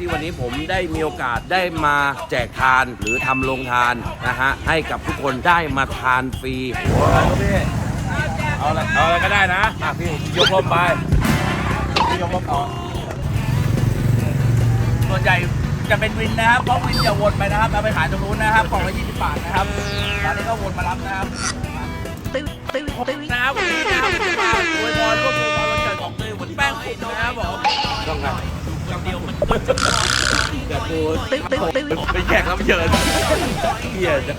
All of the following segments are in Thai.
ที่วันนี้ผมได้มีโอกาสได้มาแจกทานหรือทำโรงทานนะฮะให้กับทุกคนได้มาทานฟรีเอาอะไรเอาอะไรก็ได้นะอะพี่ยกลมไปพี่ยกลมต่อส่วนใหญ่จะเป็นวินนะครับเพราะวินจะวนไปนะครับเอาไปขายตรงนู้นนะครับกล่องละ20บาทนะครับตอนนี้ก็วนมารับนะครับนะครับวันนี้นะครับมาอวยพร เดียวมันก็จะอยากดูเป็นแขกรับเชิญเฮียจะ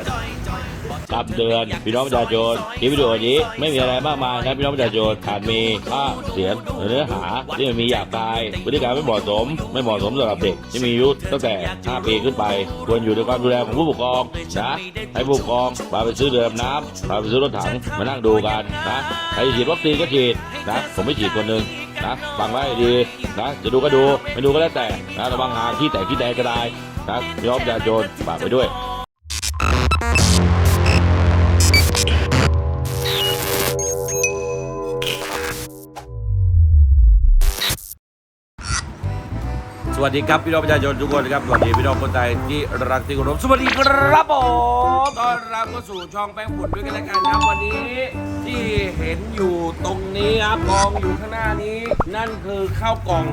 คำเตือนพี่น้องประชาชนคลิปวิดีโอนี้ไม่มีอะไรมากมายนะพี่น้องประชาชนอาจมีภาพเสียงเนื้อหาที่มันมีหยาบคายพฤติกรรมไม่เหมาะสม ไม่เหมาะสมสำหรับเด็กที่มีอายุตั้งแต่ 5 ปีขึ้นไป ควรอยู่ในความดูแลของผู้ปกครองนะให้ผู้ปกครองพาไปซื้อเรือดำน้ำพาไปซื้อรถถังมานั่งดูกันนะใครฉีดวัคซีนก็ฉีดนะผมไม่ฉีดคนหนึ่ง นะฟังไว้ดีนะจะดูก็ดูไม่ดูก็แล้วแต่นะระวังหางที่แตกที่แตกก็ได้นะยอมยาโยนฝากไปด้วย วัสดีครับพี่น้องประชาชนทุกคนนะครับสวัสดีพี่น้องคนไทยที่รักที่เคารพสวัสดีครับผมต้อนรับเข้าสู่ช่องแป้งฝุ่นด้วยกันแล้วกันครับวันนี้ ที่เห็นอยู่ตรงนี้ครับกองอยู่ข้างหน้านี้ นั่นคือข้าวกล่อง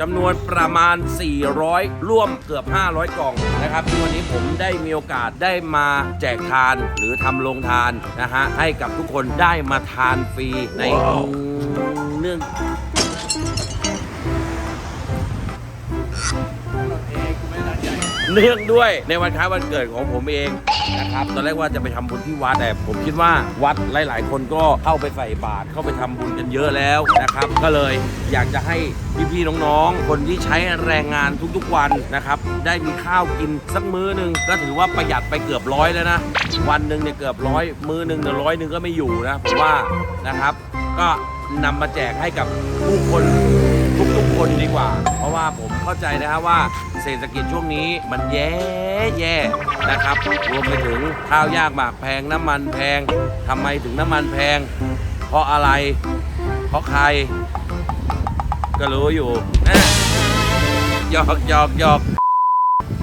จำนวนประมาณ 400 ร่วมเกือบ 500 กล่องนะครับที่วันนี้ผมได้มีโอกาสได้มาแจกทานหรือทำโรงทานนะฮะให้กับทุกคนได้มาทานฟรีในเนื่อง เนื่องด้วยในวันคล้ายวันเกิดของผมเองนะครับตอนแรกว่าจะไปทำบุญที่วัดแต่ผมคิดว่าวัดหลาย ๆ คนก็เข้าไปใส่บาตรเข้าไปทำบุญกันเยอะแล้วนะครับ ก็เลยอยากจะให้พี่ๆน้องๆ คนที่ใช้แรงงานทุกๆวันนะครับ ได้มีข้าวกินสักมื้อหนึ่งก็ถือว่าประหยัดไปเกือบร้อยแล้วนะวันหนึ่งเนี่ยเกือบร้อยมื้อหนึ่งเนี่ยร้อยหนึ่งก็ไม่อยู่นะผมว่านะครับ ก็นำมาแจกให้กับผู้คน ทุกๆคนดีกว่า เพราะว่าผมเข้าใจนะครับว่าเศรษฐกิจช่วงนี้มันแย่แย่นะครับรวมไปถึงข้าวยากหมากแพงน้ำมันแพงทำไมถึงน้ำมันแพง เพราะอะไร เพราะใคร ก็รู้อยู่นะหยอกหยอกหยอก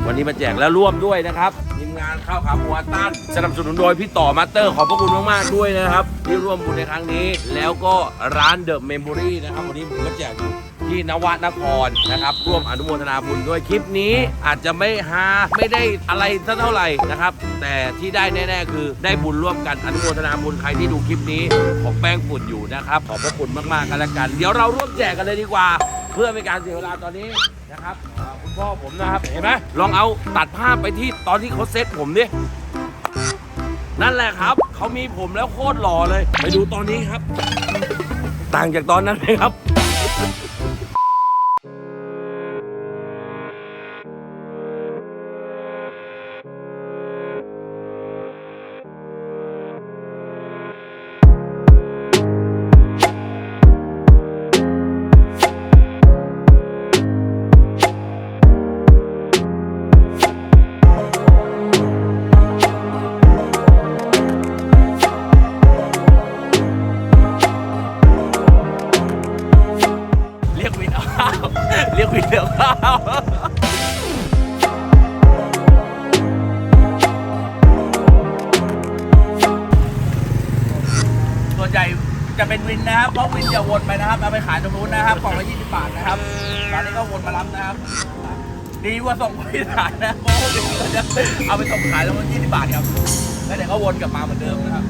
วันนี้มาแจกแล้วร่วมด้วยนะครับทีมงานข้าวขาหมูอัตตันสนับสนุนโดยพี่ต่อมาสเตอร์ขอบพระคุณมากๆด้วยนะครับ ที่ร่วมบุญในครั้งนี้ แล้วก็ร้านเดอะเมมโมรี่นะครับ วันนี้ผมก็แจกอยู่ ที่นวนครนะครับร่วมอนุโมทนาบุญด้วยคลิปนี้อาจจะไม่ฮาไม่ได้อะไรสักเท่าไหร่นะครับ แต่ที่ได้แน่ ๆ คือได้บุญร่วมกันอนุโมทนาบุญใครที่ดูคลิปนี้ของแป้งฝุ่นอยู่นะครับขอบพระคุณมากๆกันแล้วกัน เดี๋ยวเราร่วมแจกกันเลยดีกว่า เพื่อไม่การเสียเวลาตอนนี้นะครับอ่าคุณพ่อผมนะครับเห็นไหมลองเอาตัดภาพไปที่ตอนที่เขาเซตผมดินั่นแหละครับเขามีผมแล้วโคตรหล่อเลย ไปดูตอนนี้ครับ ต่างจากตอนนั้นไหมครับ ส่วนใหญ่จะเป็นวินนะครับ เพราะวินจะวนไปนะครับ เอาไปขายตรงนู้นนะครับกล่องละ20บบาทนะครับ ตอนนี้ก็วนมารับนะครับ ดีกว่าส่งไปขายนะ เพราะว่าวินก็จะเอาไปส่งขายตรงนู้น20บาทครับ แล้วเดี๋ยวก็วนกลับมาเหมือนเดิมนะครับ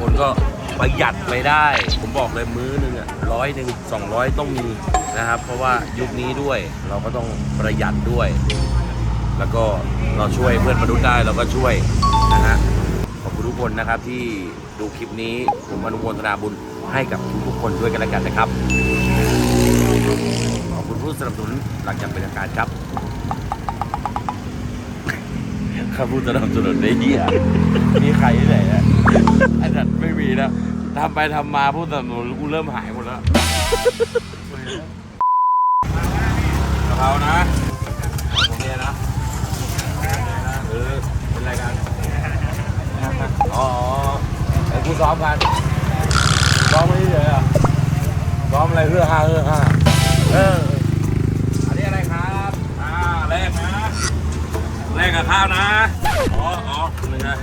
คนก็ประหยัดไปได้ ผมบอกเลยมื้อหนึงอะร้อยหนึ่งสองร้อยต้องมีนะครับ เพราะว่ายุคนี้ด้วยเราก็ต้องประหยัดด้วย แล้วก็เราช่วยเพื่อนมนุษย์ได้เราก็ช่วยนะฮะขอบคุณทุกคนนะครับที่ดูคลิปนี้ผมอนุโมทนาบุญให้กับทุกคนด้วยกันแล้วกันนะครับ ขอบคุณผู้สนับสนุนหลังจากเป็นทางการครับข้าพูดสนับสนุนในเหี้ยมีใครที่ไหนอะ ไอ้สัตว์ไม่มีนะทำไปทำมาพูดสนับสนุนกูเริ่มหายหมดแล้วกะเพรานะโอเคนะเออเป็นรายการอ๋อไอ้กูซ้อมกันซ้อมไม่เฉยอะซ้อมอะไรเพื่อห้าเพื่อห้าเอออันนี้อะไรครับอ่าแรกนะแรกกับข้าวนะอ๋ออ๋อหนึ่งนะ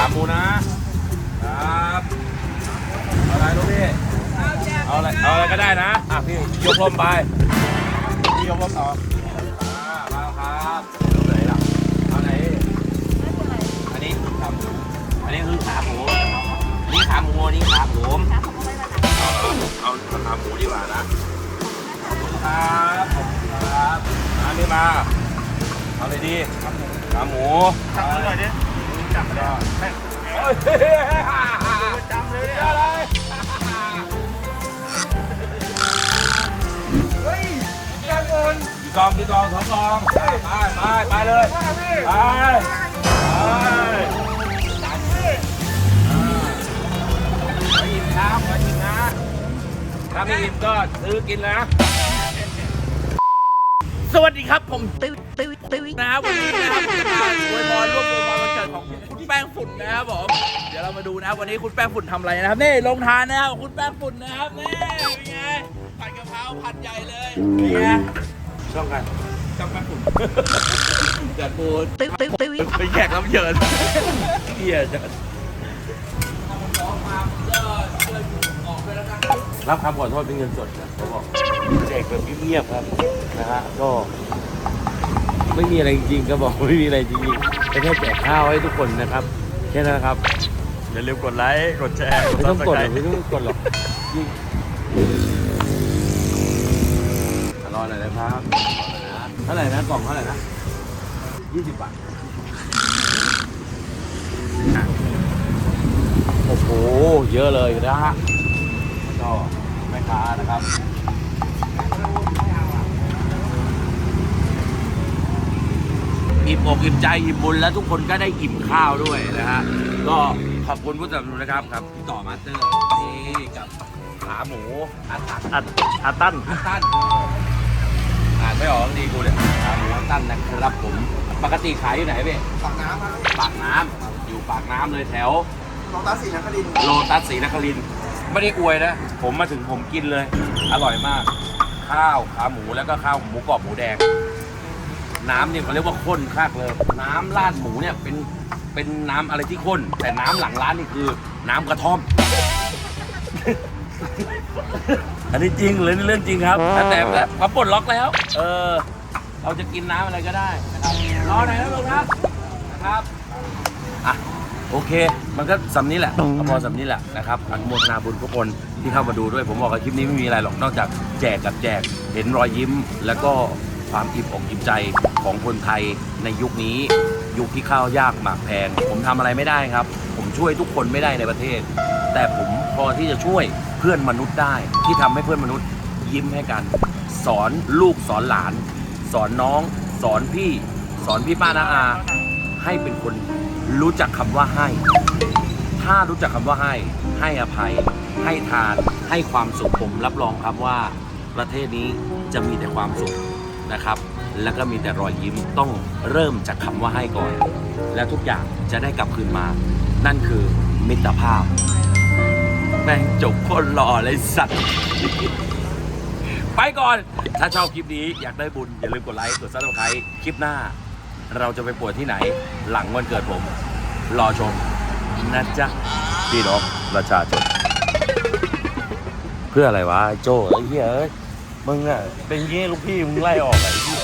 าขาหมูนะครับเอาอะไรลูกพี่เอาอะไรเอาอะไรก็ได้นะอะพี่ยกลมไปพี่ยกลมต่ออ่ามาครับลูกไหนล่ะเอาไหนอันนี้ขาหมูอันนี้คือขาหมูอันนี้ขาหมูอันนี้ขาหมูเอาเอาขาหมูดีกว่านะครับผมครับอันนี้มาเอาเลยดีขาหมูจับมือหน่อยดิ จับไปแล้วโอ้ยจับเลยอะไรเฮ้ยยังเงินกี่กองกี่กองสองกองไปไปไปเลยไปไปไปอิ่มครับไปอิ่มนะถ้าไม่อิ่มก็ซื้อกินนะสวัสดีครับผมตื้อตื้อตื้อนะครับวันนี้นะครับมาอวยพรร่วมอวยพรวัน ของคุณแป้งฝุ่นนะครับผม เดี๋ยวเรามาดูนะครับวันนี้คุณแป้งฝุ่นทำอะไรนะครับนี่ลงทานนะครับของคุณแป้งฝุ่นนะครับนี่เป็นไงผัดกะเพราผัดใหญ่เลยเป็นไงช่องกันช่องแป้งฝุ่นเกิดปูตื้อตื้อตื้อเป็นแขกรับเชิญเฮียจะรับคำขอโทษเป็นเงินสดนะเขาบอกแจกแบบเงียบๆครับนะฮะก็ ไม่มีอะไรจริงๆก็บอกไม่มีอะไรจริงๆแต่แค่แจกข้าวให้ทุกคนนะครับแค่นั้นนะครับอย่าลืมกดไลค์กดแชร์ไม่ต้องกดหรอกไม่ต้องกดหรอกจริงอร่อยหน่อยนะครับเท่าไหร่นะกล่องเท่าไหร่นะยี่สิบบาทโอ้โหเยอะเลยนะฮะก็แม่ค้านะครับ อิ่มอกอิ่มใจอิ่มบุญแล้วทุกคนก็ได้อิ่มข้าวด้วยนะฮะก็ขอบคุณผู้สนับสนุนนะครับกับพี่ต่อมาสเตอร์นี่กับขาหมูอัดตันอัดอัดตั้นอัดตันอ่านไม่ออกดีกูเนี่ยขาหมูอัดตันนะครับผมปกติขายอยู่ไหนพี่ปากน้ำครับปากน้ำอยู่ปากน้ำเลยแถวโลตัสสีนครินทร์โลตัสศรีนครินทร์ไม่ได้อวยนะ ผมมาถึงผมกินเลย อร่อยมาก ข้าวขาหมูแล้วก็ข้าวหมูกรอบหมูแดง น้ำเนี่ยเขาเรียกว่าข้นคากเลย น้ำราดหมูเนี่ยเป็นเป็นน้ำอะไรที่ข้น แต่น้ำหลังร้านนี่คือน้ำกระท่อม อันนี้จริงเลยนี่เรื่องจริงครับแต่แต่พอปลดล็อกแล้ว เออ เราจะกินน้ำอะไรก็ได้นะครับรอหน่อยนะลุงครับนะครับอะโอเค มันก็สำนี้แหละก็พอสำนี้แหละนะครับอนุโมทนาบุญทุกคนที่เข้ามาดูด้วย ผมบอกว่าคลิปนี้ไม่มีอะไรหรอกนอกจากแจกกับแจกเห็นรอยยิ้มแล้วก็ ความอิ่มอกอิ่มใจของคนไทยในยุคนี้ ยุคที่ข้าวยากหมากแพง ผมทำอะไรไม่ได้ครับ ผมช่วยทุกคนไม่ได้ในประเทศ แต่ผมพอที่จะช่วยเพื่อนมนุษย์ได้ ที่ทำให้เพื่อนมนุษย์ยิ้มให้กัน สอนลูกสอนหลาน สอนน้อง สอนพี่ สอนพี่ป้านาอา ให้เป็นคนรู้จักคำว่าให้ ถ้ารู้จักคำว่าให้ ให้อภัย ให้ทาน ให้ความสุขผมรับรองครับว่าประเทศนี้จะมีแต่ความสุข นะครับ แล้วก็มีแต่รอยยิ้มต้องเริ่มจากคำว่าให้ก่อน แล้วทุกอย่างจะได้กลับคืนมา นั่นคือมิตรภาพ แม่งจบโคนหล่อเลยสัตว์ ไปก่อน ถ้าชอบคลิปนี้อยากได้บุญ อย่าลืมกดไลค์ กดซับสไครต์คลิปหน้า เราจะไปปวดที่ไหน หลังวันเกิดผม รอชมนะจ๊ะพี่น้องประชาชนเพื่ออะไรวะ โจ้ไอ้เหี้ยเอ้ย มึงอะเป็นงี้ลูกพี่มึงไล่ออกไอ้พี่